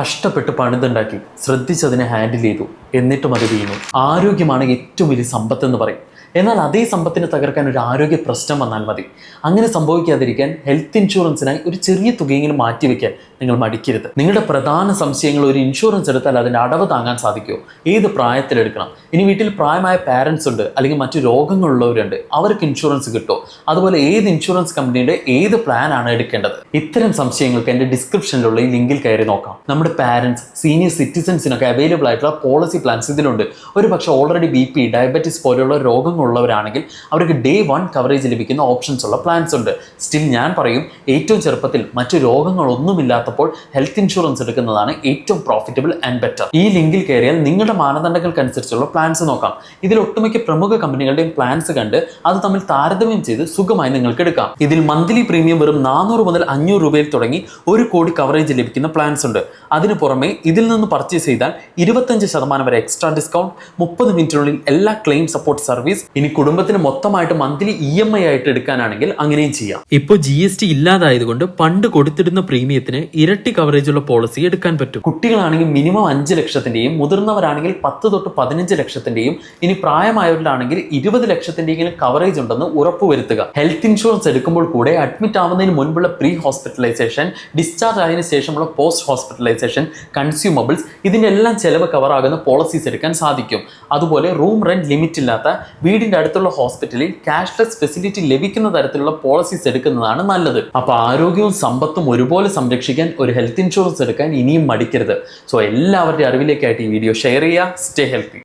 കഷ്ടപ്പെട്ട് പണിതുണ്ടാക്കി ശ്രദ്ധിച്ചതിനെ ഹാൻഡിൽ ചെയ്തു. എന്നിട്ടും അത് വീണു. ആരോഗ്യമാണ് ഏറ്റവും വലിയ സമ്പത്ത് എന്ന് പറയും. എന്നാൽ അതേ സമ്പത്തിനെ തകർക്കാൻ ഒരു ആരോഗ്യ പ്രശ്നം വന്നാൽ മതി. അങ്ങനെ സംഭവിക്കാതിരിക്കാൻ ഹെൽത്ത് ഇൻഷുറൻസിനായി ഒരു ചെറിയ തുകയെങ്കിലും മാറ്റിവെക്കാൻ നിങ്ങൾ മടിക്കരുത്. നിങ്ങളുടെ പ്രധാന സംശയങ്ങൾ ഒരു ഇൻഷുറൻസ് എടുത്താൽ അതിന്റെ അടവ് താങ്ങാൻ സാധിക്കുമോ? ഏത് പ്രായത്തിലെടുക്കണം ഇനി വീട്ടിൽ പ്രായമായ പാരൻസ് ഉണ്ട് അല്ലെങ്കിൽ മറ്റു രോഗങ്ങളുള്ളവരുണ്ട് അവർക്ക് ഇൻഷുറൻസ് കിട്ടുമോ? അതുപോലെ ഏത് ഇൻഷുറൻസ് കമ്പനിയുടെ ഏത് പ്ലാൻ ആണ് എടുക്കേണ്ടത്? ഇത്തരം സംശയങ്ങൾക്ക് എന്റെ ഡിസ്ക്രിപ്ഷനിലുള്ള ഈ ലിങ്കിൽ കയറി നോക്കാം. നമ്മുടെ പാരൻസ് സീനിയർ സിറ്റിസൻസിനൊക്കെ അവൈലബിൾ ആയിട്ടുള്ള പോളിസി പ്ലാൻസ് ഇതിലുണ്ട്. ഒരു പക്ഷേ ഓൾറെഡി ബി പി ഡയബറ്റീസ് പോലെയുള്ള രോഗങ്ങളുള്ളവരാണെങ്കിൽ അവർക്ക് ഡേ വൺ കവറേജ് ലഭിക്കുന്ന ഓപ്ഷൻസ് ഉള്ള പ്ലാൻസ് ഉണ്ട്. സ്റ്റിൽ ഞാൻ പറയും ഏറ്റവും ചെറുപ്പത്തിൽ മറ്റു രോഗങ്ങളൊന്നുമില്ലാത്തപ്പോൾ ഹെൽത്ത് ഇൻഷുറൻസ് എടുക്കുന്നതാണ് ഏറ്റവും പ്രോഫിറ്റബിൾ ആൻഡ് ബെറ്റർ ഈ ലിങ്കിൽ കയറിയാൽ നിങ്ങളുടെ മാനദണ്ഡങ്ങൾക്കനുസരിച്ചുള്ള പ്ലാൻസ് നോക്കാം. ഇതിൽ ഒട്ടുമിക്ക പ്രമുഖ കമ്പനികളുടെയും പ്ലാൻസ് കണ്ട് അത് തമ്മിൽ താരതമ്യം ചെയ്ത് സുഖമായി നിങ്ങൾക്ക് എടുക്കാം. ഇതിൽ മന്ത്ലി പ്രീമിയം വെറും നാനൂറ് മുതൽ അഞ്ഞൂറ് രൂപയിൽ തുടങ്ങി ഒരു കോടി കവറേജ് ലഭിക്കുന്ന പ്ലാൻസ് ഉണ്ട്. അതിനു പുറമെ ഇതിൽ നിന്ന് പർച്ചേസ് ചെയ്താൽ ഇരുപത്തഞ്ച് ശതമാനം വരെ എക്സ്ട്രാ ഡിസ്കൗണ്ട് മുപ്പത് മിനിറ്റിനുള്ളിൽ എല്ലാ ക്ലെയിം സപ്പോർട്ട് സർവീസ് ഇനി കുടുംബത്തിന് മൊത്തമായിട്ട് മന്ത്ലി ഇ എം ഐ ആയിട്ട് എടുക്കാനാണെങ്കിൽ അങ്ങനെയും ചെയ്യാം. ഇപ്പോൾ ജി എസ് ടി ഇല്ലാതായതുകൊണ്ട് പണ്ട് കൊടുത്തിരുന്ന പ്രീമിയത്തിന് ഇരട്ടി കവറേജ് ഉള്ള പോളിസി എടുക്കാൻ പറ്റും. കുട്ടികളാണെങ്കിൽ മിനിമം അഞ്ച് ലക്ഷത്തിന്റെയും മുതിർന്നവരാണെങ്കിൽ പത്ത് തൊട്ട് പതിനഞ്ച് ലക്ഷത്തിന്റെയും ഇനി പ്രായമായവരിലാണെങ്കിൽ ഇരുപത് ലക്ഷത്തിന്റെയും കവറേജ് ഉണ്ടെന്ന് ഉറപ്പുവരുത്തുക ഹെൽത്ത് ഇൻഷുറൻസ് എടുക്കുമ്പോൾ കൂടെ അഡ്മിറ്റ് ആവുന്നതിന് മുൻപുള്ള പ്രീ ഹോസ്പിറ്റലൈസേഷൻ ഡിസ്ചാർജ് ആയതിനു ശേഷമുള്ള പോസ്റ്റ് ഹോസ്പിറ്റലൈസേഷൻ കൺസ്യൂമബിൾസ് ഇതിന്റെ എല്ലാം ചെലവ് കവറാകുന്ന പോളിസീസ് എടുക്കാൻ സാധിക്കും. അതുപോലെ റൂം റെന്റ് ലിമിറ്റ് ഇല്ലാത്ത വീടിന്റെ അടുത്തുള്ള ഹോസ്പിറ്റലിൽ ക്യാഷ്ലെസ് ഫെസിലിറ്റി ലഭിക്കുന്ന തരത്തിലുള്ള പോളിസീസ് എടുക്കുന്നതാണ് നല്ലത്. അപ്പൊ ആരോഗ്യവും സമ്പത്തും ഒരുപോലെ സംരക്ഷിക്കാൻ ഒരു ഹെൽത്ത് ഇൻഷുറൻസ് എടുക്കാൻ ഇനിയും മടിക്കരുത്. സോ എല്ലാവരുടെ അറിവിലേക്കായിട്ട് ഈ വീഡിയോ ഷെയർ ചെയ്യുക. Stay healthy